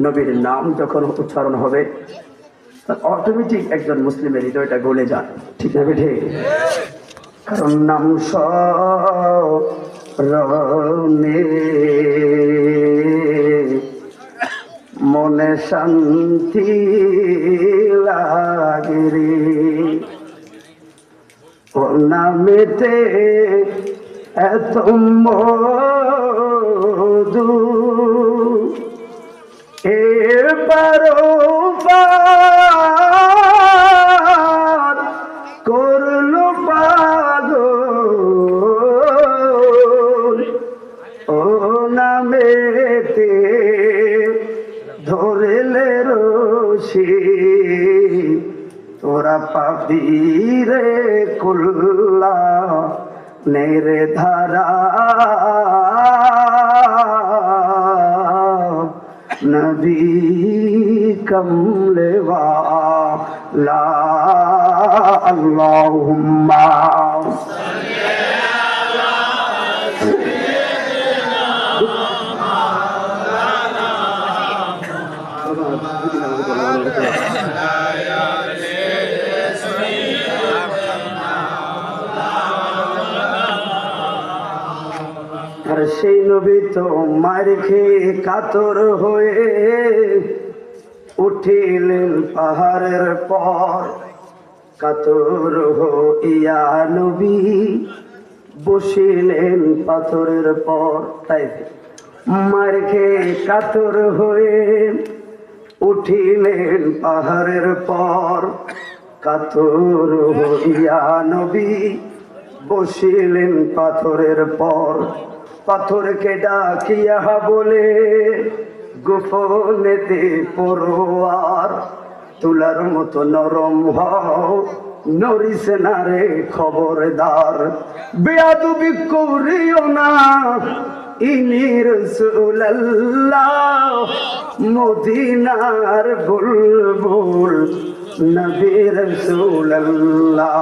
নবীর নাম যখন উচ্চারণ হবে অটোমেটিক একজন মুসলিমের হৃদয়টা গলে যায়। ঠিক না বেঠে? কারণ নাম স্মরণে মনে শান্তি লাগে ও নামেতে এত মধু এর পারোপার করল পাগল। ও নামেতে ধরলে রশি তোরা পাবি রে কুল্লা নেরে ধারা নবী কমলে লা আল্লাহুম্মা আর সেই নবী তো মার খেয়ে কাতর হয়ে উঠিলেন পাহাড়ের পর কাতর হইয়া নবী বসিলেন পাথরের পর তাই মার খেয়ে কাতর হয়ে উঠিলেন পাহাড়ের পর কাতর হইয়া নবী বসিলেন পাথরের পর পাথরকে ডাকিয়া বলে গোপনেতে পড়োয়ার তুলার মতো নরম হও, নরিস না রে খবরদার। বেয়াদুবি করিও না, ইনি রসুল্লাহ মদিনার বুলবুল নবী রসুল্লাহ